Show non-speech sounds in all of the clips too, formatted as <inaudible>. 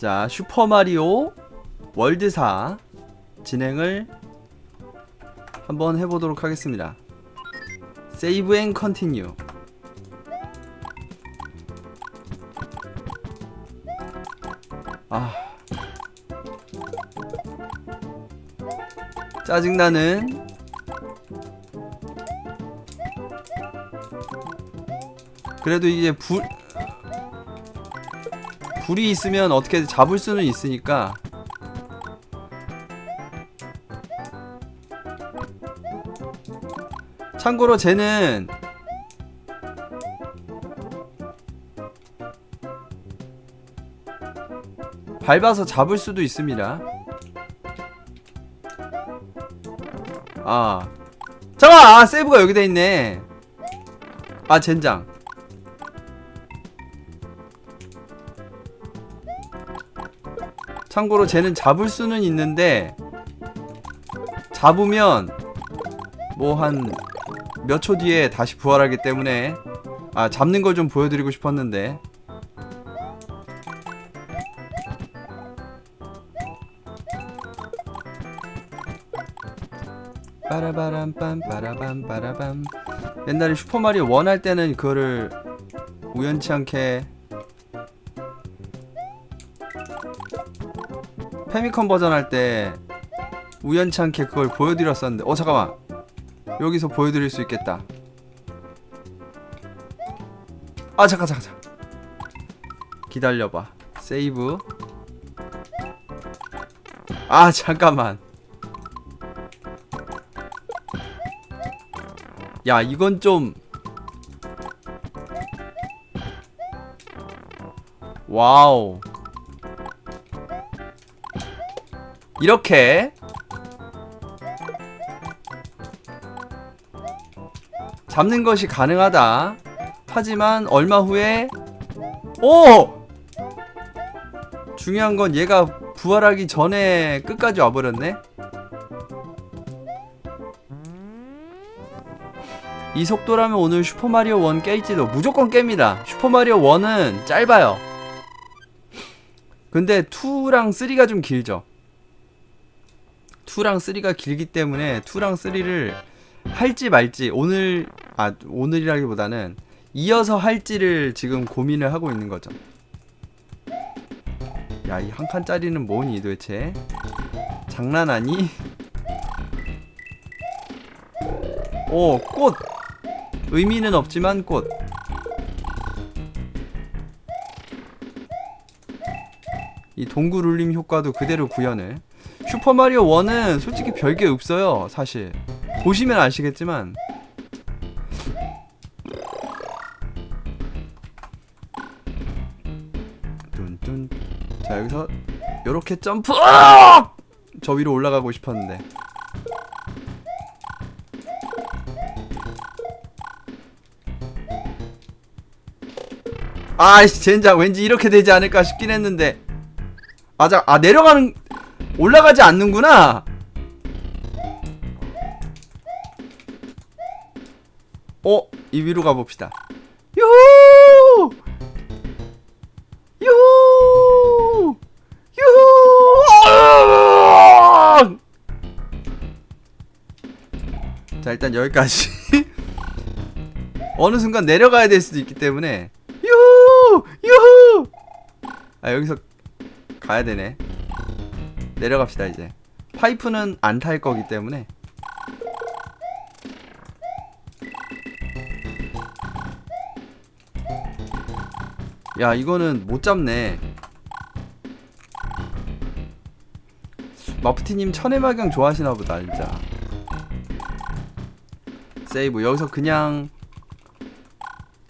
자, 슈퍼마리오 월드사 진행을 한번 해보도록 하겠습니다. 세이브 앤 컨티뉴. 아. 짜증나는 그래도 이제 불 불이 있으면 어떻게 잡을 수는 있으니까 참고로 쟤는 밟아서 잡을 수도 있습니다. 아. 잠깐! 아, 세이브가 여기 돼 있네. 아, 젠장. 참고로 쟤는 잡을 수는 있는데 잡으면 뭐 한 몇 초 뒤에 다시 부활하기 때문에 아 잡는 걸 좀 보여드리고 싶었는데. 빠라바람 빰 빠라밤 빠라밤. 옛날에 슈퍼마리오 원 할 때는 그거를 우연치 않게 페미컨 버전 할 때 우연치 않게 그걸 보여드렸었는데 어 잠깐만. 여기서 보여드릴 수 있겠다. 아 잠깐 잠깐 잠깐. 기다려봐. 세이브. 아 잠깐만. 야 이건 좀. 와우 이렇게 잡는 것이 가능하다. 하지만 얼마 후에 오! 중요한 건 얘가 부활하기 전에 끝까지 와버렸네. 이 속도라면 오늘 슈퍼마리오 1 깰지도 무조건 깹니다. 슈퍼마리오 1은 짧아요. 근데 2랑 3가 좀 길죠. 2랑 3가 길기 때문에 2랑 3를 할지 말지 오늘 아 오늘이라기보다는 이어서 할지를 지금 고민을 하고 있는 거죠. 야 이 한 칸짜리는 뭐니 도대체? 장난 아니? 오 꽃. 의미는 없지만 꽃. 이 동굴 울림 효과도 그대로 구현을. 슈퍼마리오 1은 솔직히 별게 없어요, 사실. 보시면 아시겠지만. 뚠뚠. 자, 여기서 요렇게 점프! 으악! 저 위로 올라가고 싶었는데. 아이씨, 젠장. 왠지 이렇게 되지 않을까 싶긴 했는데. 아, 자, 아, 내려가는, 올라가지 않는구나. 어, 이 위로 가봅시다. 유후! 유후! 유후! 자, 일단 여기까지. <laughs> 어느 순간 내려가야 될 수도 있기 때문에. 유후! 유후! 아, 여기서 가야 되네. 내려갑시다, 이제. 파이프는 안 탈 거기 때문에. 야 이거는 못 잡네 마프티님 천혜마경 좋아하시나 보다 진짜 세이브 여기서 그냥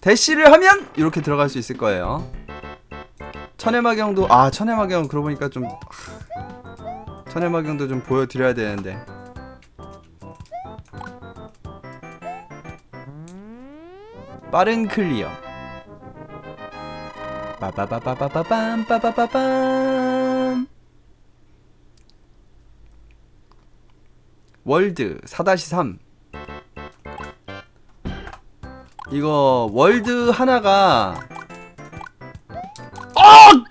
대시를 하면 이렇게 들어갈 수 있을 거예요 천혜마경도 아 천혜마경 그러고 보니까 좀 하, 천혜마경도 좀 보여드려야 되는데. 빠른 클리어. 빠바바바바밤 빠바바밤. 월드 4-3 이거 월드 하나가 어!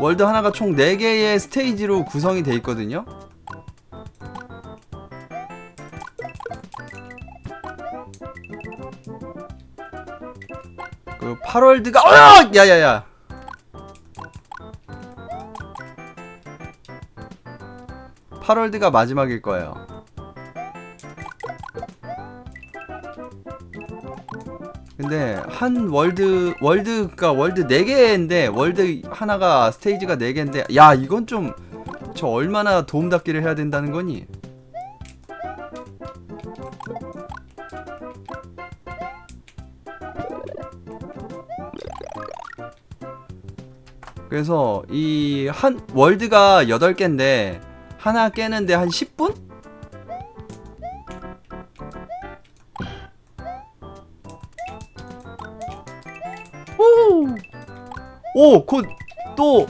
월드 하나가 총 4개의 스테이지로 구성이 돼 있거든요. 그 8월드가 어! 야야야. 팔월드가 마지막일 거예요. 근데 한 월드 월드가 월드 4개인데 월드 하나가 스테이지가 4개인데 야 이건 좀 저 얼마나 도움 닫기를 해야 된다는 거니? 그래서 이 한 월드가 8개인데 하나 깨는데 한 10분? 오! 곧 또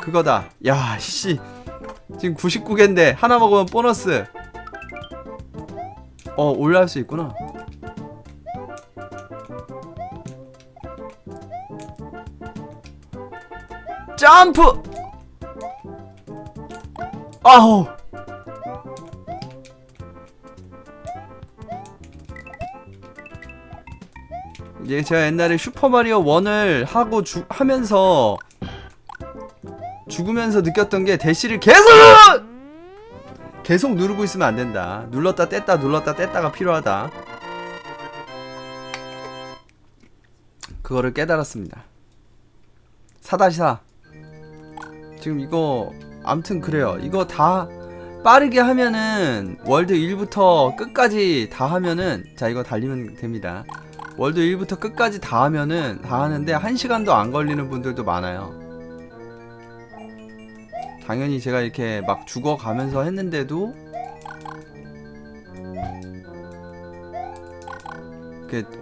그거다. 야, 씨. 지금 99개인데 하나 먹으면 보너스. 어, 올라갈 수 있구나. 점프! 아우! 이제 제가 옛날에 슈퍼마리오 1을 하고 주, 하면서 죽으면서 느꼈던 게 대시를 계속 계속 누르고 있으면 안 된다. 눌렀다 뗐다 눌렀다 뗐다가 필요하다. 그거를 깨달았습니다. 사다시사. 지금 이거 암튼 그래요. 이거 다 빠르게 하면은 월드 1부터 끝까지 다 하면은 자 이거 달리면 됩니다. 월드 1부터 끝까지 다 하면은 다 하는데 1시간도 안 걸리는 분들도 많아요. 당연히 제가 이렇게 막 죽어가면서 했는데도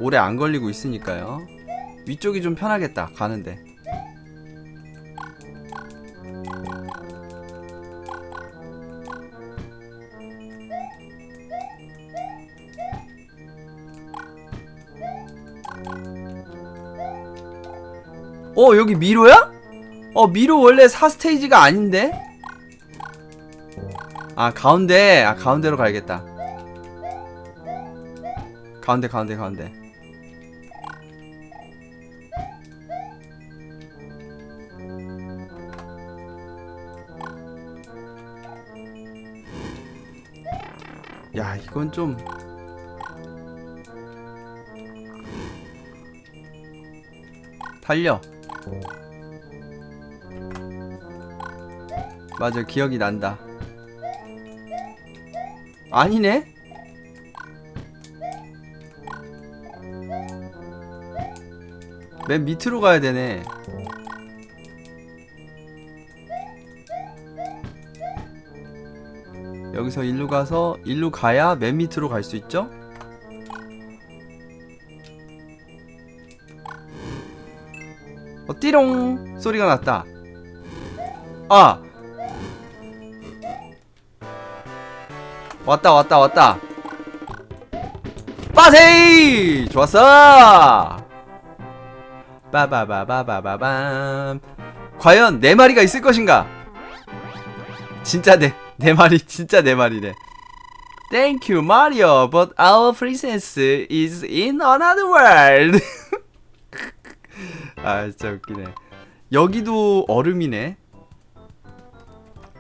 오래 안 걸리고 있으니까요. 위쪽이 좀 편하겠다 가는데. 어 여기 미로야? 어 미로 원래 4스테이지가 아닌데? 아 가운데 아 가운데로 가야겠다 가운데 가운데 가운데 야 이건 좀 달려 맞아 기억이 난다 아니네? 맨 밑으로 가야 되네 여기서 일로 가서 일로 가야 맨 밑으로 갈 수 있죠? 띠롱. 소리가 났다. 아! 왔다 왔다 왔다. 빠세이! 좋았어! 빠바바바바바밤. 과연 네 마리가 있을 것인가? 진짜 네, 네 마리 진짜 네 마리네. Thank you Mario but our princess is in another world <laughs> 아 진짜 웃기네. 여기도 얼음이네.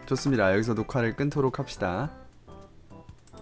좋습니다. 여기서 녹화를 끊도록 합시다